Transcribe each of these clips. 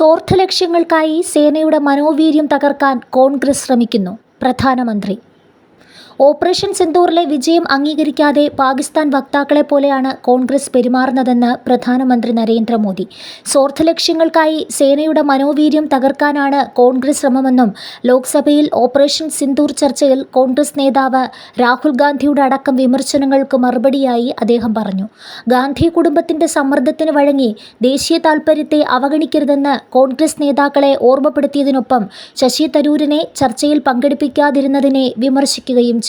സ്വാർത്ഥ ലക്ഷ്യങ്ങൾക്കായി സേനയുടെ മനോവീര്യം തകർക്കാൻ കോൺഗ്രസ് ശ്രമിക്കുന്നു. പ്രധാനമന്ത്രി ഓപ്പറേഷൻ സിന്ദൂറിലെ വിജയം അംഗീകരിക്കാതെ പാകിസ്ഥാൻ വക്താക്കളെ പോലെയാണ് കോൺഗ്രസ് പെരുമാറുന്നതെന്ന് പ്രധാനമന്ത്രി നരേന്ദ്രമോദി. സ്വാർത്ഥ ലക്ഷ്യങ്ങൾക്കായി സേനയുടെ മനോവീര്യം തകർക്കാനാണ് കോൺഗ്രസ് ശ്രമമെന്നും ലോക്സഭയിൽ ഓപ്പറേഷൻ സിന്ദൂർ ചർച്ചയിൽ കോൺഗ്രസ് നേതാവ് രാഹുൽ ഗാന്ധിയുടെ അടക്കം വിമർശനങ്ങൾക്ക് മറുപടിയായി അദ്ദേഹം പറഞ്ഞു. ഗാന്ധി കുടുംബത്തിന്റെ സമ്മർദ്ദത്തിന് വഴങ്ങി ദേശീയ താൽപര്യത്തെ അവഗണിക്കരുതെന്ന് കോൺഗ്രസ് നേതാക്കളെ ഓർമ്മപ്പെടുത്തിയതിനൊപ്പം ശശി തരൂരിനെ ചർച്ചയിൽ പങ്കെടുപ്പിക്കാതിരുന്നതിനെ വിമർശിക്കുകയും ചെയ്തു.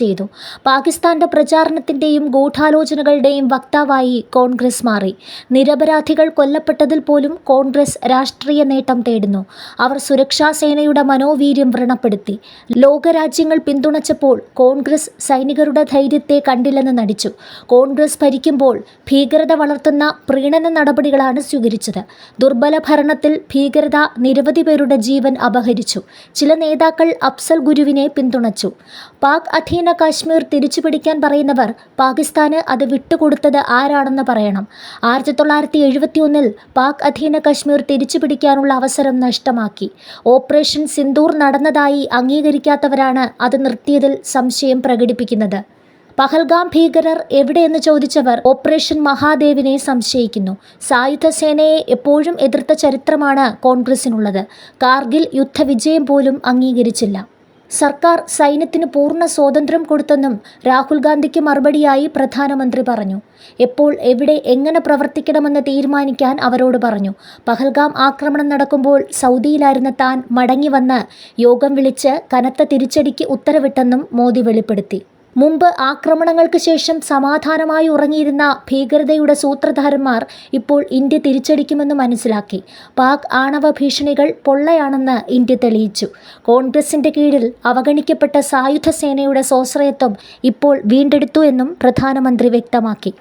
പാകിസ്ഥാന്റെ പ്രചാരണത്തിന്റെയും ഗൂഢാലോചനകളുടെയും വക്താവായി കോൺഗ്രസ് മാറി. നിരപരാധികൾ കൊല്ലപ്പെട്ടതിൽ പോലും കോൺഗ്രസ് രാഷ്ട്രീയ നേട്ടം തേടുന്നു. അവർ സുരക്ഷാ സേനയുടെ മനോവീര്യം വ്രണപ്പെടുത്തി. ലോകരാജ്യങ്ങൾ പിന്തുണച്ചപ്പോൾ കോൺഗ്രസ് സൈനികരുടെ ധൈര്യത്തെ കണ്ടില്ലെന്ന് നടിച്ചു. കോൺഗ്രസ് ഭരിക്കുമ്പോൾ ഭീകരത വളർത്തുന്ന പ്രീണന നടപടികളാണ് സ്വീകരിച്ചത്. ദുർബല ഭരണത്തിൽ ഭീകരത നിരവധി പേരുടെ ജീവൻ അപഹരിച്ചു. ചില നേതാക്കൾ അഫ്സൽ ഗുരുവിനെ പിന്തുണച്ചു. പാക് അധീന കാശ്മീർ തിരിച്ചുപിടിക്കാൻ പറയുന്നവർ പാകിസ്ഥാന് അത് വിട്ടുകൊടുത്തത് ആരാണെന്ന് പറയണം. ആയിരത്തി തൊള്ളായിരത്തി എഴുപത്തി ഒന്നിൽ പാക് അധീന കാശ്മീർ തിരിച്ചുപിടിക്കാനുള്ള അവസരം നഷ്ടമാക്കി. ഓപ്പറേഷൻ സിന്ദൂർ നടന്നതായി അംഗീകരിക്കാത്തവരാണ് അത് നിർത്തിയതിൽ സംശയം പ്രകടിപ്പിക്കുന്നത്. പഹൽഗാം ഭീകരർ എവിടെയെന്ന് ചോദിച്ചവർ ഓപ്പറേഷൻ മഹാദേവിനെ സംശയിക്കുന്നു. സായുധ സേനയെ എപ്പോഴും എതിർത്ത ചരിത്രമാണ് കോൺഗ്രസിനുള്ളത്. കാർഗിൽ യുദ്ധവിജയം പോലും അംഗീകരിച്ചില്ല. സർക്കാർ സൈന്യത്തിന് പൂർണ സ്വാതന്ത്ര്യം കൊടുത്തെന്നും രാഹുൽ ഗാന്ധിക്ക് മറുപടിയായി പ്രധാനമന്ത്രി പറഞ്ഞു. എപ്പോൾ എവിടെ എങ്ങനെ പ്രവർത്തിക്കണമെന്ന് തീരുമാനിക്കാൻ അവരോട് പറഞ്ഞു. പഹൽഗാം ആക്രമണം നടക്കുമ്പോൾ സൗദിയിലായിരുന്ന താൻ മടങ്ങി വന്ന് യോഗം വിളിച്ച് കനത്ത തിരിച്ചടിക്ക് ഉത്തരവിട്ടെന്നും മോദി വെളിപ്പെടുത്തി. മുമ്പ് ആക്രമണങ്ങൾക്ക് ശേഷം സമാധാനമായി ഉറങ്ങിയിരുന്ന ഭീകരതയുടെ സൂത്രധാരന്മാർ ഇപ്പോൾ ഇന്ത്യ തിരിച്ചടിക്കുമെന്ന് മനസ്സിലാക്കി. പാക് ആണവ ഭീഷണികൾ പൊള്ളയാണെന്ന് ഇന്ത്യ തെളിയിച്ചു. കോൺഗ്രസിന്റെ കീഴിൽ അവഗണിക്കപ്പെട്ട സായുധ സേനയുടെ സ്വാശ്രയത്വം ഇപ്പോൾ വീണ്ടെടുത്തു എന്നും പ്രധാനമന്ത്രി വ്യക്തമാക്കി.